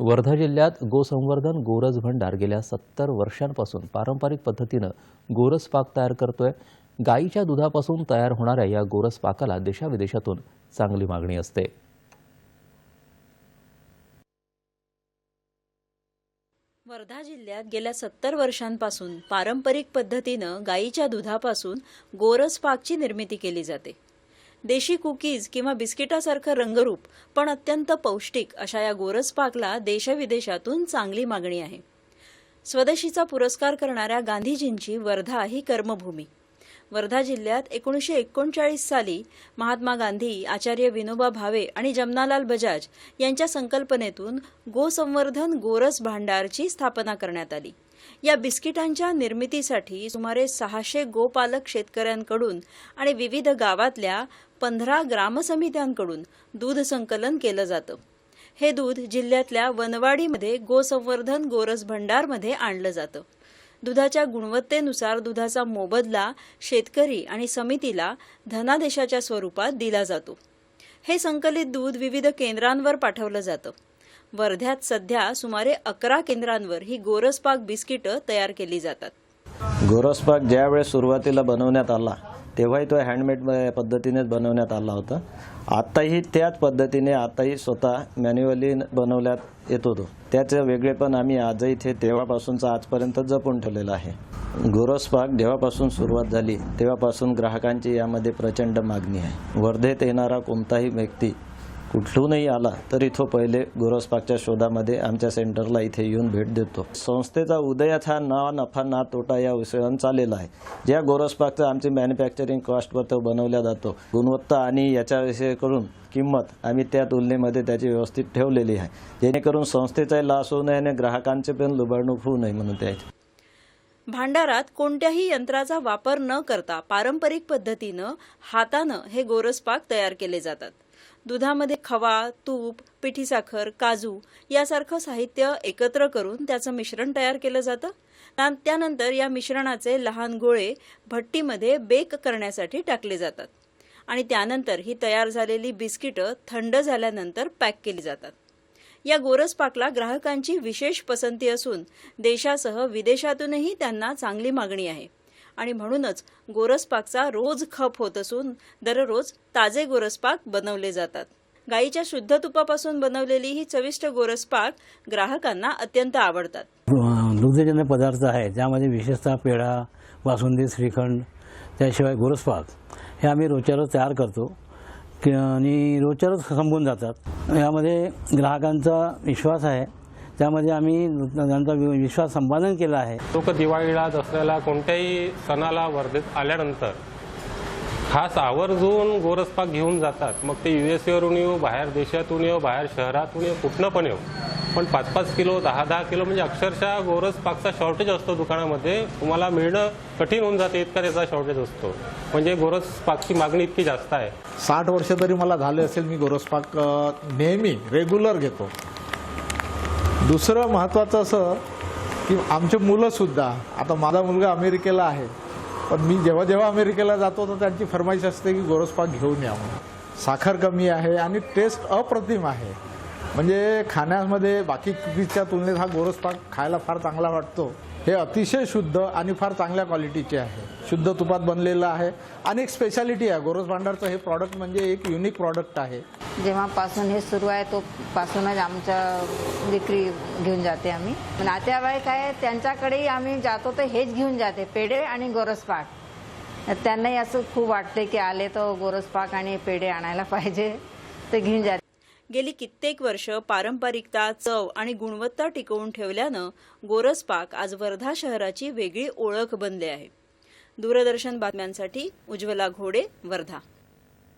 वर्धा जिल्ह्यात गोसंवर्धन गोरज भंडार गेल्या सत्तर वर्षांपासून पारंपरिक पद्धतीनं गोरस पाक तयार करतोय. गाईच्या दुधापासून तयार होणाऱ्या या गोरस पाकाला देशाविदेशातून चांगली मागणी असते. वर्धा जिल्ह्यात गेल्या सत्तर वर्षांपासून पारंपरिक पद्धतीनं गाईच्या दुधापासून गोरस पाकची निर्मिती केली जाते. देशी कुकीज किंवा बिस्किटासारखं रंगरूप पण अत्यंत पौष्टिक अशा या गोरस पाकला देशविदेशातून चांगली मागणी आहे. स्वदेशीचा पुरस्कार करणाऱ्या गांधीजींची वर्धा ही कर्मभूमी. वर्धा जिल्ह्यात एकोणीसशे एकोणचाळीस साली महात्मा गांधी आचार्य विनोबा भावे आणि जमनालाल बजाज यांच्या संकल्पनेतून गोसंवर्धन गोरस भांडारची स्थापना करण्यात आली. या बिस्किटांच्या निर्मितीसाठी सुमारे सहाशे गोपालक शेतकऱ्यांकडून आणि विविध गावातल्या पंधरा ग्रामसमित्यांकडून दूध संकलन केलं जातं. हे दूध जिल्ह्यातल्या वनवाडीमध्ये गोसंवर्धन गोरस भंडारमध्ये आणलं जातं. दुधाच्या गुणवत्तेनुसार दुधाचा मोबदला शेतकरी आणि समितीला धनादेशाच्या स्वरूपात दिला जातो. हे संकलित दूध विविध केंद्रांवर पाठवलं जातं. वर्ध्यात सध्या सुमारे अकरा केंद्रांवर ही गोरसपाक बिस्किटं तयार केली जातात. गोरसपाक ज्यावेळेस सुरुवातीला बनवण्यात आला तेव्हाही तो हँडमेड पद्धतीनेच बनवण्यात आला होता. आत्ताही त्याच पद्धतीने आताही स्वतः मॅन्युअली बनवण्यात येत होतो. त्याचं वेगळेपण आम्ही आजही ते तेव्हापासूनचं आजपर्यंत जपून ठेवलेलं आहे. गोरसपाक जेव्हापासून सुरुवात झाली तेव्हापासून ग्राहकांची यामध्ये प्रचंड मागणी आहे. वर्धेत येणारा कोणताही व्यक्ती कुठूनही आला तरी तो पहिले गोरसपाकच्या शोधामध्ये आमच्या सेंटरला इथे येऊन भेट देतो. संस्थेचा उदयात हा ना नफा ना तोटा या विषयावर चाललेला आहे. ज्या गोरसपाकचा आमची मॅन्युफॅक्चरिंग कॉस्टवर तो बनवला जातो गुणवत्ता आणि याच्याविषयी करून किंमत आम्ही त्या तुलनेमध्ये त्याची व्यवस्थित ठेवलेली आहे. जेणेकरून संस्थेचाही लास होऊ नये आणि ग्राहकांची पण लुबाडणूक होऊ नये म्हणून त्या भांडारात कोणत्याही यंत्राचा वापर न करता पारंपरिक पद्धतीनं हातानं हे गोरसपाक तयार केले जातात. दुधामध्ये खवा तूप पिठी साखर काजू यासारखं साहित्य एकत्र करून त्याचं मिश्रण तयार केलं जातं. त्यानंतर या मिश्रणाचे लहान गोळे भट्टीमध्ये बेक करण्यासाठी टाकले जातात. आणि त्यानंतर ही तयार झालेली बिस्किटं थंड झाल्यानंतर पॅक केली जातात. या गोरस पाकला ग्राहकांची विशेष पसंती असून देशासह विदेशातूनही त्यांना चांगली मागणी आहे. आणि म्हणूनच गोरसपाकचा रोज खप होत असून दररोज ताजे गोरसपाक बनवले जातात. गाईच्या शुद्ध तुपापासून बनवलेली ही चविष्ट गोरसपाक ग्राहकांना अत्यंत आवडतात. दुग्धजन्य पदार्थ आहे ज्यामध्ये विशेषतः पेढा बासुंदी श्रीखंड त्याशिवाय गोरसपाक. हे आम्ही रोजच्या रोज तयार करतो. आणि रोजच्या रोज संपून जातात. यामध्ये ग्राहकांचा विश्वास आहे. त्यामध्ये आम्ही त्यांचा वि- विश्वास संपादन केला आहे. लोक दिवाळीला दसऱ्याला कोणत्याही सणाला वर्धेत आल्यानंतर खास आवर्जून गोरसपाक घेऊन जातात. मग ते यू एस एवरून येऊ बाहेर देशातून येऊ बाहेर शहरातून येऊ कुठनं पण येऊ. पण पाच पाच किलो दहा दहा किलो म्हणजे अक्षरशः गोरसपाकचा शॉर्टेज असतो दुकानामध्ये. तुम्हाला मिळणं कठीण होऊन जाते इतका त्याचा शॉर्टेज असतो. म्हणजे गोरसपाकची मागणी इतकी जास्त आहे. साठ वर्ष तरी मला झाले असेल मी गोरसपाक नेहमी रेग्युलर घेतो. दुसरं महत्त्वाचं असं की आमचे मुलंसुद्धा आता माझा मुलगा अमेरिकेला आहे पण मी जेव्हा जेव्हा अमेरिकेला जातो तर त्यांची फरमाईश असते की गोरसपाक घेऊन या म्हणून. साखर कमी आहे आणि टेस्ट अप्रतिम आहे. म्हणजे खाण्यामध्ये बाकी कुकीजच्या तुलनेत हा गोरसपाक खायला फार चांगला वाटतो. हे अतिशय शुद्ध आणि फार चांगल्या क्वालिटीचे आहे. शुद्ध तुपात बनलेलं आहे. आणि एक स्पेशालिटी आहे. गोरस भांडारचं हे प्रॉडक्ट म्हणजे एक युनिक प्रॉडक्ट आहे. जेव्हापासून हे सुरू आहे तो पासूनच आमच्या विक्री घेऊन जाते आम्ही. नातेवाईक आहे त्यांच्याकडेही आम्ही जातो तर हेच घेऊन जाते. पेढे आणि गोरसपाक त्यांनाही असं खूप वाटते की आले तर गोरसपाक आणि पेढे आणायला पाहिजे. ते घेऊन जाते. गेली कित्येक वर्ष पारंपरिकता चव आणि गुणवत्ता टिकवून ठेवल्यानं गोरसपाक आज वर्धा शहराची वेगळी ओळख बनले आहे. दूरदर्शन बातम्यांसाठी उज्ज्वला घोडे वर्धा.